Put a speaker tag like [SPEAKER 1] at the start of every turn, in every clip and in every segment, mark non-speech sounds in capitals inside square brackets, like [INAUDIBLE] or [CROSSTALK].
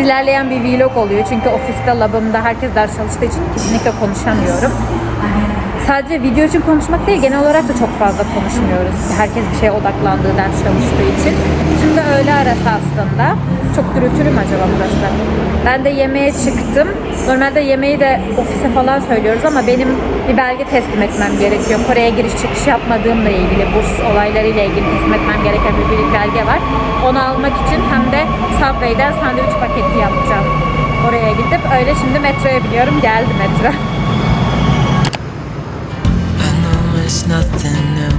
[SPEAKER 1] ilerleyen bir vlog oluyor. Çünkü ofiste, labımda herkes ders çalıştığı için kesinlikle konuşamıyorum. Sadece video için konuşmak değil, genel olarak da çok fazla konuşmuyoruz. Herkes bir şeye odaklandığı, ders çalıştığı için. Şimdi öğle arası aslında. Çok gürültülü acaba burası? Ben de yemeğe çıktım. Normalde yemeği de ofise falan söylüyoruz ama benim bir belge teslim etmem gerekiyor. Kore'ye giriş çıkış yapmadığımla ilgili, burs olaylarıyla ilgili teslim etmem gereken bir belge var. Onu almak için hem de Subway'den sandviç paketi yapacağım. Oraya gidip öyle şimdi metroya biniyorum. Geldi metro.
[SPEAKER 2] İt's nothing new,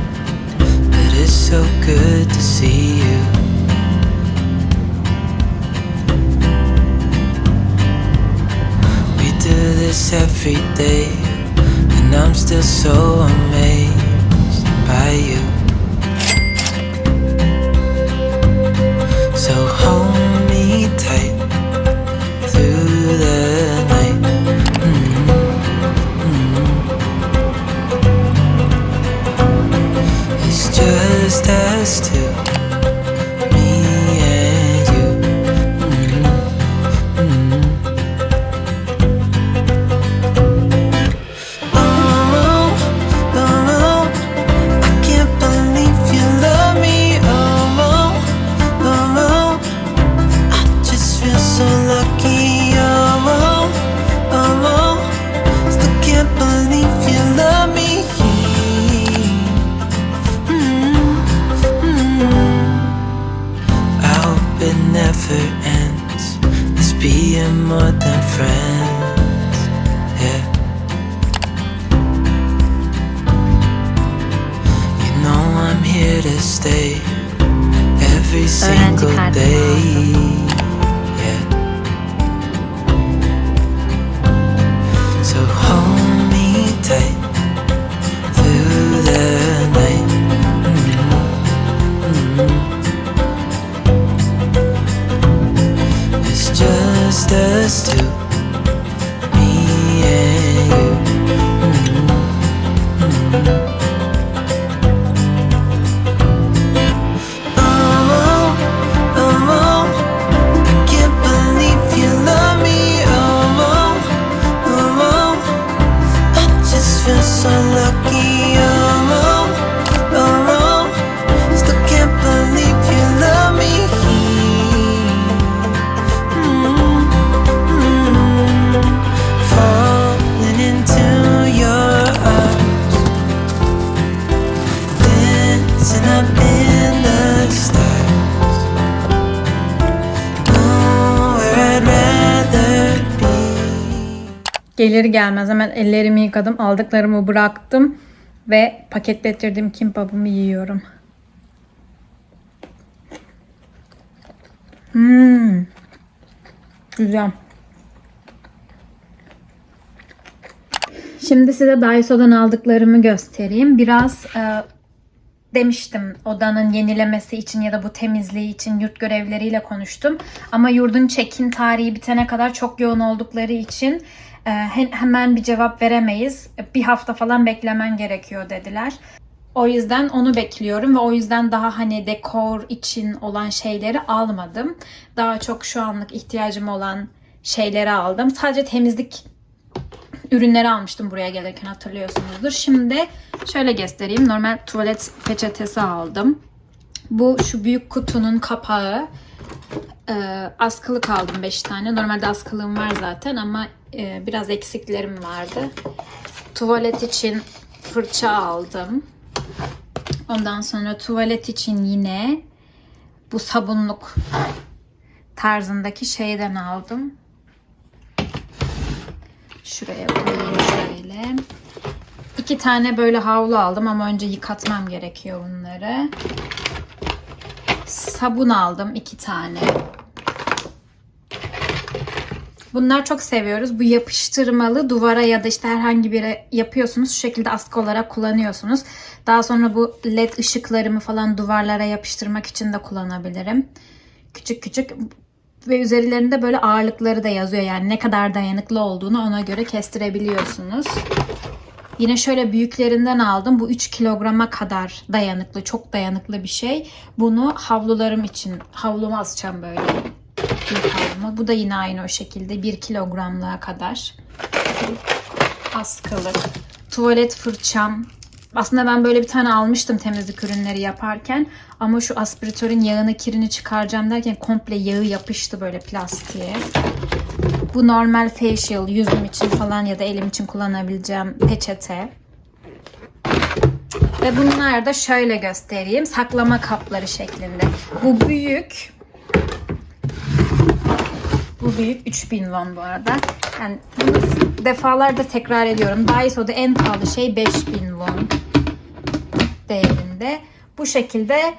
[SPEAKER 2] but it's so good to see you. We do this every day, and I'm still so amazed by you. So hold more than friends. sisters too.
[SPEAKER 1] Gelir gelmez hemen ellerimi yıkadım, aldıklarımı bıraktım ve paketlettirdiğim kimbabımı yiyorum. Hmm. Güzel. Şimdi size Daiso'dan aldıklarımı göstereyim. Biraz e, demiştim odanın yenilemesi için ya da bu temizliği için yurt görevleriyle konuştum. Ama yurdun check-in tarihi bitene kadar çok yoğun oldukları için hemen bir cevap veremeyiz. Bir hafta falan beklemen gerekiyor dediler. O yüzden onu bekliyorum ve o yüzden daha hani dekor için olan şeyleri almadım. Daha çok şu anlık ihtiyacım olan şeyleri aldım. Sadece temizlik ürünleri almıştım buraya gelirken hatırlıyorsunuzdur. Şimdi şöyle göstereyim. Normal tuvalet peçetesi aldım. Bu şu büyük kutunun kapağı. Ee, askılık aldım 5 tane. Normalde askılığım var zaten ama e, biraz eksiklerim vardı. Tuvalet için fırça aldım. Ondan sonra tuvalet için yine bu sabunluk tarzındaki şeyden aldım. Şuraya koyayım şöyle. İki tane böyle havlu aldım ama önce yıkatmam gerekiyor bunları. Sabun aldım iki tane. Bunlar çok seviyoruz. Bu yapıştırmalı duvara ya da işte herhangi bir yapıyorsunuz. Şu şekilde askı olarak kullanıyorsunuz. Daha sonra bu led ışıklarımı falan duvarlara yapıştırmak için de kullanabilirim. Küçük küçük ve üzerlerinde böyle ağırlıkları da yazıyor. Yani ne kadar dayanıklı olduğunu ona göre kestirebiliyorsunuz. Yine şöyle büyüklerinden aldım. Bu 3 kilograma kadar dayanıklı, çok dayanıklı bir şey. Bunu havlularım için, havluma asacağım böyle. Bu da yine aynı o şekilde 1 kilogramlığa kadar. Askılık. Tuvalet fırçam. Aslında ben böyle bir tane almıştım temizlik ürünleri yaparken. Ama şu aspiratörün yağını kirini çıkaracağım derken komple yağı yapıştı böyle plastiğe. Bu normal facial yüzüm için falan ya da elim için kullanabileceğim peçete. Ve bunlar da şöyle göstereyim. Saklama kapları şeklinde. Bu büyük. Bu büyük 3000 won bu arada. Yani bunu defalarda tekrar ediyorum. Daiso'da en pahalı şey 5000 won değerinde. Bu şekilde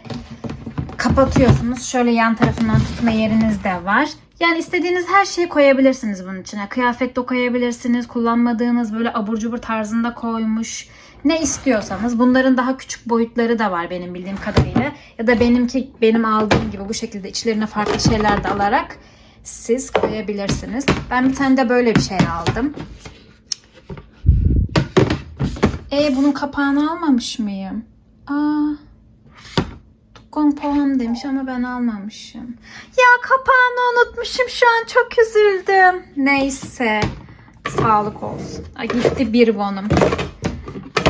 [SPEAKER 1] kapatıyorsunuz. Şöyle yan tarafından tutma yeriniz de var. Yani istediğiniz her şeyi koyabilirsiniz bunun içine. Kıyafet de koyabilirsiniz. Kullanmadığınız böyle abur cubur tarzında koymuş. Ne istiyorsanız. Bunların daha küçük boyutları da var benim bildiğim kadarıyla. Ya da benimki benim aldığım gibi bu şekilde içlerine farklı şeyler de alarak siz koyabilirsiniz. Ben bir tane de böyle bir şey aldım. E bunun kapağını almamış mıyım? Aa. Tukon poğam demiş ama ben almamışım. Ya kapağını unutmuşum şu an çok üzüldüm. Neyse. Sağlık olsun. Ay, gitti bir bonum.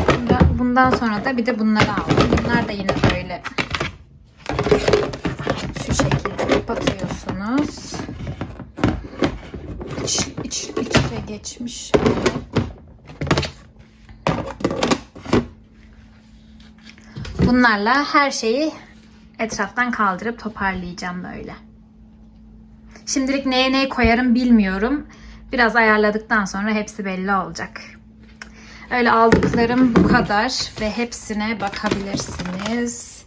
[SPEAKER 1] Bunda- Bundan sonra da bir de bunları aldım. Bunlar da yine böyle şu şekilde kapatıyorsunuz. İç, iç, içe geçmiş. Bunlarla her şeyi etraftan kaldırıp toparlayacağım böyle. Şimdilik neye neyi koyarım bilmiyorum. Biraz ayarladıktan sonra hepsi belli olacak. Öyle aldıklarım bu kadar ve hepsine bakabilirsiniz.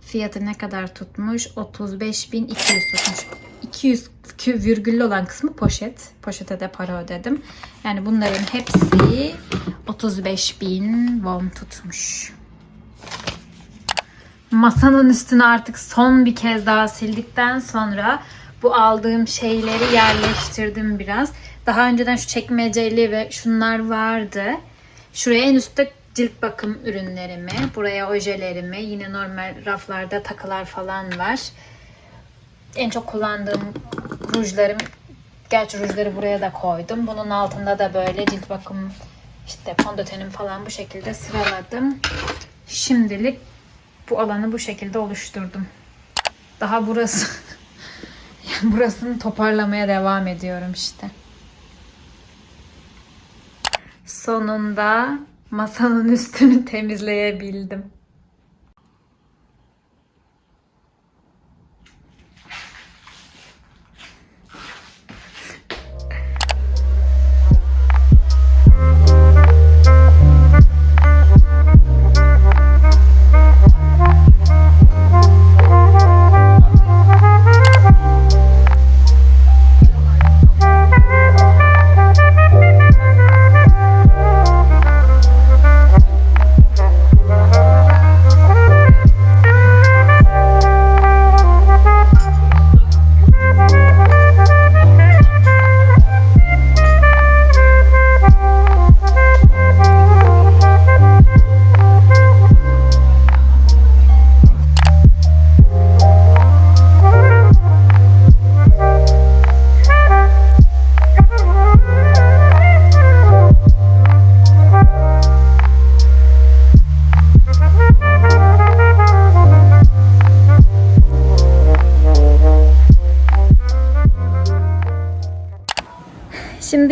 [SPEAKER 1] Fiyatı ne kadar tutmuş? 35.200 tutmuş. 200 kü- virgüllü olan kısmı poşet. Poşete de para ödedim. Yani bunların hepsi 35.000 won tutmuş. Masanın üstüne artık son bir kez daha sildikten sonra bu aldığım şeyleri yerleştirdim biraz. Daha önceden şu çekmeceli ve şunlar vardı. Şuraya en üstte cilt bakım ürünlerimi, buraya ojelerimi, yine normal raflarda takılar falan var. En çok kullandığım rujlarım, gerçi rujları buraya da koydum. Bunun altında da böyle cilt bakım, işte fondötenim falan bu şekilde sıraladım. Şimdilik bu alanı bu şekilde oluşturdum. Daha burası [LAUGHS] burasını toparlamaya devam ediyorum işte. Sonunda masanın üstünü temizleyebildim.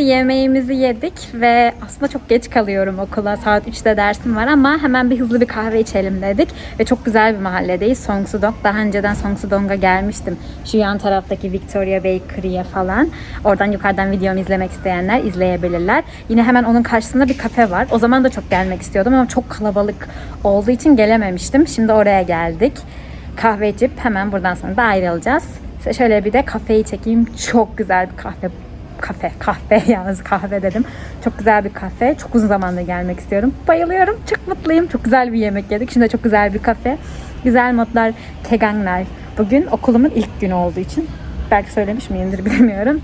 [SPEAKER 1] Yemeğimizi yedik ve aslında çok geç kalıyorum okula. Saat 3'te dersim var ama hemen bir hızlı bir kahve içelim dedik. Ve çok güzel bir mahalledeyiz. Songsudong. Daha önceden Songsudong'a gelmiştim. Şu yan taraftaki Victoria Bakery'e falan. Oradan yukarıdan videomu izlemek isteyenler izleyebilirler. Yine hemen onun karşısında bir kafe var. O zaman da çok gelmek istiyordum ama çok kalabalık olduğu için gelememiştim. Şimdi oraya geldik. Kahve içip hemen buradan sonra da ayrılacağız. Size şöyle bir de kafeyi çekeyim. Çok güzel bir kahve kafe, kahve [LAUGHS] yalnız kahve dedim. Çok güzel bir kafe. Çok uzun zamandır gelmek istiyorum. Bayılıyorum. Çok mutluyum. Çok güzel bir yemek yedik. Şimdi de çok güzel bir kafe. Güzel modlar, teganglar. Bugün okulumun ilk günü olduğu için. Belki söylemiş miyimdir [LAUGHS] bilmiyorum.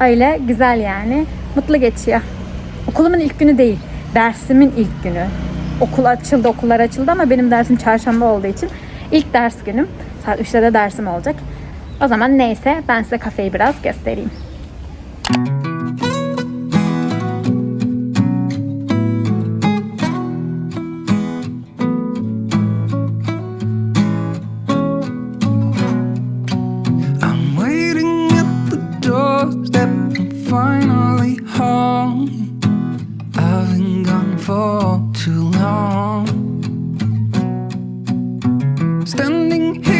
[SPEAKER 1] Öyle güzel yani. Mutlu geçiyor. Okulumun ilk günü değil. Dersimin ilk günü. Okul açıldı, okullar açıldı ama benim dersim çarşamba olduğu için ilk ders günüm. Saat 3'te de dersim olacak. O zaman neyse ben size kafeyi biraz göstereyim.
[SPEAKER 3] For the stamp finally home I've been gone for too long. Standing here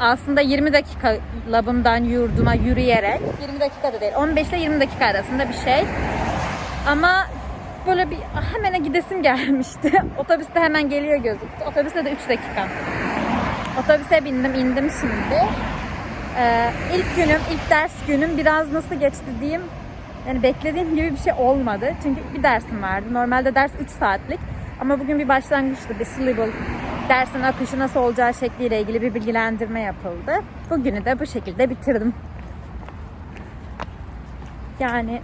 [SPEAKER 1] Aslında 20 dakika labımdan yurduma yürüyerek 20 dakika da değil 15 ile 20 dakika arasında bir şey. Ama böyle bir hemen gidesim gelmişti. [LAUGHS] Otobüste hemen geliyor gözüktü. Otobüste de 3 dakika. Otobüse bindim, indim şimdi. Ee, ilk günüm, ilk ders günüm biraz nasıl geçti diyeyim. Yani beklediğim gibi bir şey olmadı. Çünkü bir dersim vardı. Normalde ders 3 saatlik. Ama bugün bir başlangıçtı. Bir syllable dersin akışı nasıl olacağı şekliyle ilgili bir bilgilendirme yapıldı. Bugünü de bu şekilde bitirdim. Yani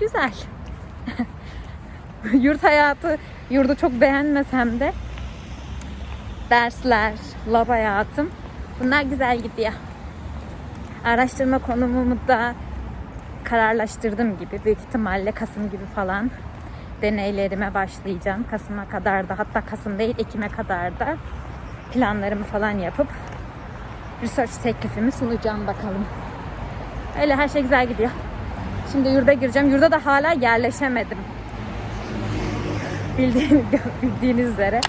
[SPEAKER 1] güzel. [LAUGHS] Yurt hayatı, yurdu çok beğenmesem de dersler, lab hayatım bunlar güzel gidiyor. Araştırma konumumu da kararlaştırdım gibi. Büyük ihtimalle Kasım gibi falan deneylerime başlayacağım. Kasım'a kadar da hatta Kasım değil Ekim'e kadar da planlarımı falan yapıp research teklifimi sunacağım bakalım. Öyle her şey güzel gidiyor. Şimdi yurda gireceğim. Yurda da hala yerleşemedim. Bildiğiniz, [LAUGHS] bildiğiniz üzere.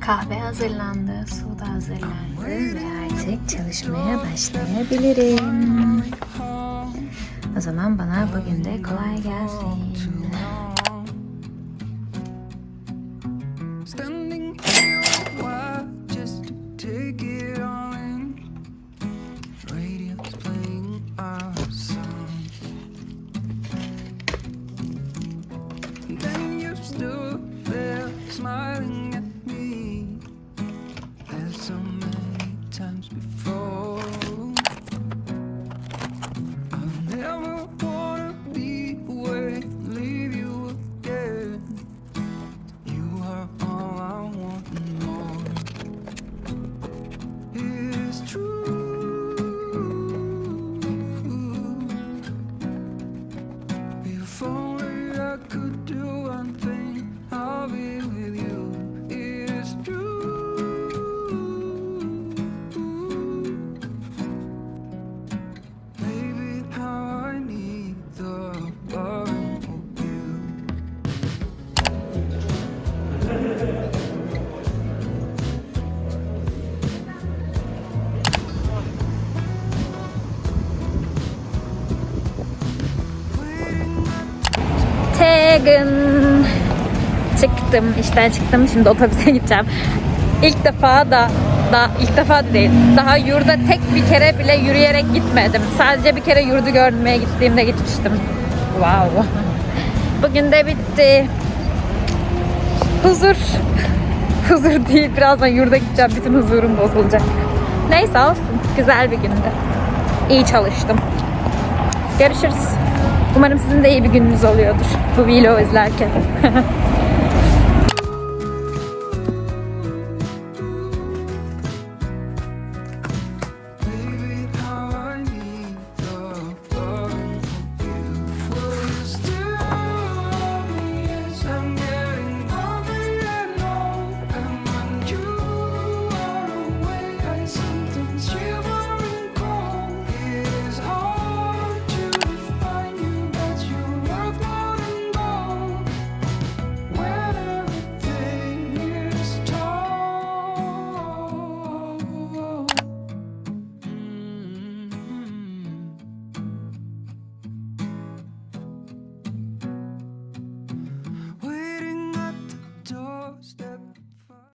[SPEAKER 1] Kahve hazırlandı, su da hazırlandı ve artık çalışmaya başlayabilirim. O zaman bana bugün de kolay gelsin.
[SPEAKER 3] Then you stood there smiling
[SPEAKER 1] Çıktım, işten çıktım. Şimdi otobüse [LAUGHS] gideceğim. İlk defa da da ilk defa da değil. Daha yurda tek bir kere bile yürüyerek gitmedim. Sadece bir kere yurdu görmeye gittiğimde gitmiştim. Wow. [LAUGHS] Bugün de bitti. Huzur. [LAUGHS] Huzur değil. Birazdan yurda gideceğim. Bütün huzurum bozulacak. Neyse olsun. Güzel bir gündü. İyi çalıştım. Görüşürüz. Umarım sizin de iyi bir gününüz oluyordur bu vlogu izlerken.